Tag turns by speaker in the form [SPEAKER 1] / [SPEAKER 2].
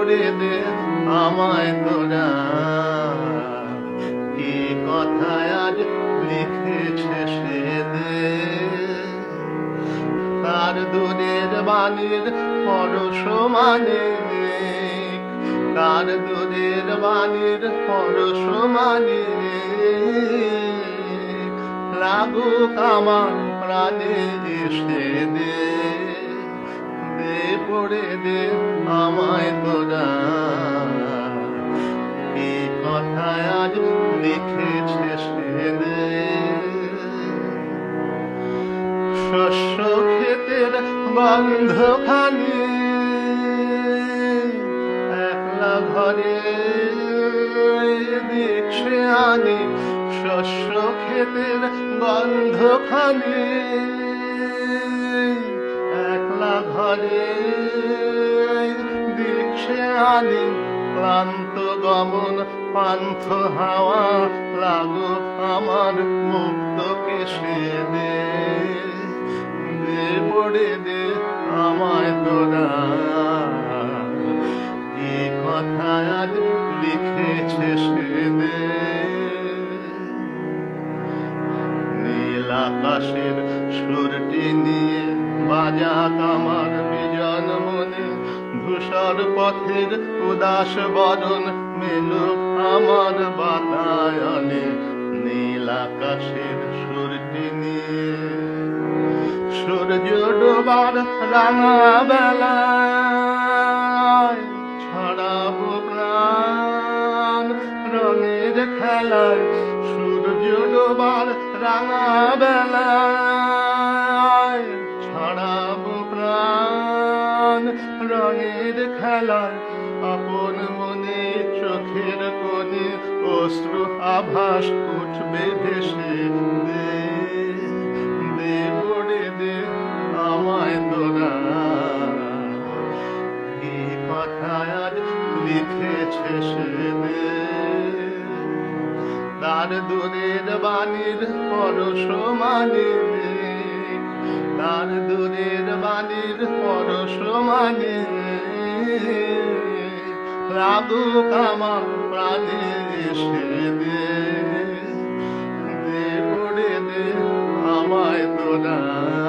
[SPEAKER 1] পড়ে দে আমায় তোরা। কি কথায় আজ লিখেছে সে দে তার দূরের বাণীর পরশ মানে তার দূরের বাণীর পরশ মানে লাগুক আমার প্রাণে এসে দে দে পড়ে দে আমায় তোরা। কি কথায় আজ লিখেছে সে দে শস্য ক্ষেতের গন্ধখানি একলা ঘরে দেখছে আনি। শস্য ক্ষেতের গন্ধখানি আনি, ক্লান্ত গমন, পান্থ হাওয়া লাগো আমার মুক্ত কেশে দে দে আমায় তোরা। কি কথা আজ লিখেছে সে দে? নীল আকাশের সুরটি নিয়ে বাজাক আমার পথের উদাস বরণ মেলুক আমার বাতায়নে, নীল আকাশের সুরটি নিয়ে। সূর্য ডোবার রাঙা বেলায় ছড়াবো প্রাণ, রঙের খেলায় সূর্য ডোবার রাঙা বেলায়। রঙের খেলায় আপন মনে চোখের কোণে অশ্রু আভাস উঠবে ভেসে। দে আজ লিখেছে সে তার দূরের বাণীর পরশ মানে তার দূরের বাণীর পরশ মানে। লাগুক প্রাণী সে দে। দে আমায় তোরা